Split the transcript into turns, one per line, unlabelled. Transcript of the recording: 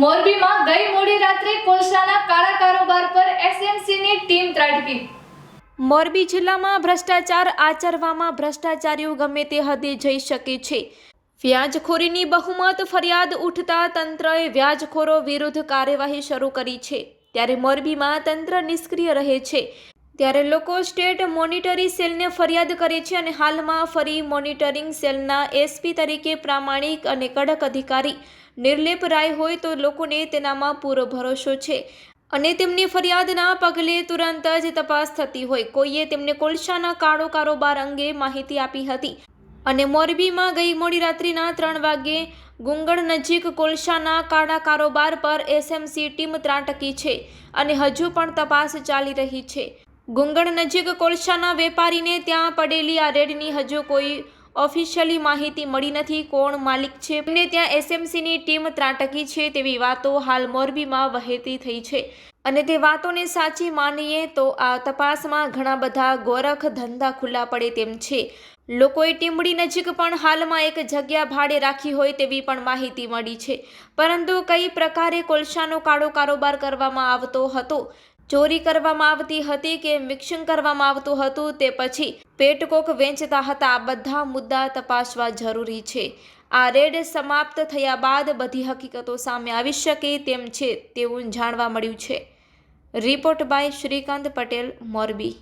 મોરબીમાં ગઈ મોડી રાત્રે કોલસાના કાળા કારોબાર પર એસએમસીની ટીમ ત્રાટકી.
મોરબી જિલ્લામાં ભ્રષ્ટાચાર આચરવામાં ભ્રષ્ટાચારીઓ ગમે તે હદે જઈ શકે છે. વ્યાજખોરીની બહુમત ફરિયાદ ઉઠતા તંત્રએ વ્યાજખોરો વિરુદ્ધ કાર્યવાહી શરૂ કરી છે. ત્યારે મોરબીમાં તંત્ર નિષ્ક્રિય રહે છે. ત્યારે લોકો સ્ટેટ મોનિટરી સેલને ફરિયાદ કરે છે અને હાલમાં ફરી મોનિટરિંગ સેલના એસપી તરીકે પ્રામાણિક અને કડક અધિકારી નિર્લેપ રાય હોય તો લોકોને તેનામાં પૂરો ભરોસો છે. અને તેમની ફરિયાદના પગલે તુરંત જ તપાસ થતી હોય. કોઈએ તેમને કોલસાના કાળો કારોબાર અંગે માહિતી આપી હતી. અને મોરબીમાં ગઈ મોડી રાત્રિના ત્રણ વાગ્યે ગુંગળ નજીક કોલસાના કાળા કારોબાર પર એસએમસી ટીમ ત્રાટકી છે અને હજુ પણ તપાસ ચાલી રહી છે. ગુંગળ નજીક કોલસાના વેપારીને ત્યાં પડેલી આ રેડની હજુ કોઈ ઓફિશિયલી માહિતી મળી નથી કોણ માલિક છે. એમને ત્યાં એસએમસીની ટીમ ત્રાટકી છે તેવી વાતો હાલ મોરબીમાં વહેતી થઈ છે. અને તે વાતોને સાચી માનીએ તો આ તપાસમાં ઘણા બધા ગોરખ ધંધા ખુલ્લા પડે તેમ છે. લોકોએ ટીમડી નજીક પણ હાલમાં એક જગ્યા ભાડે રાખી હોય તેવી પણ માહિતી મળી છે. પરંતુ કઈ પ્રકારે કોલસાનો કાળો કારોબાર કરવામાં આવતો હતો? ચોરી કરવામાં આવતી હતી કે મિક્સિંગ કરવામાં આવતું હતું તે પછી પેટકોક વેચતા હતા. બધા મુદ્દા તપાસવા જરૂરી છે. આ રેડ સમાપ્ત થયા બાદ બધી હકીકતો સામે આવી શકે તેમ છે તેવું જાણવા મળ્યું છે. Report by Shrikant Patel, Morbi.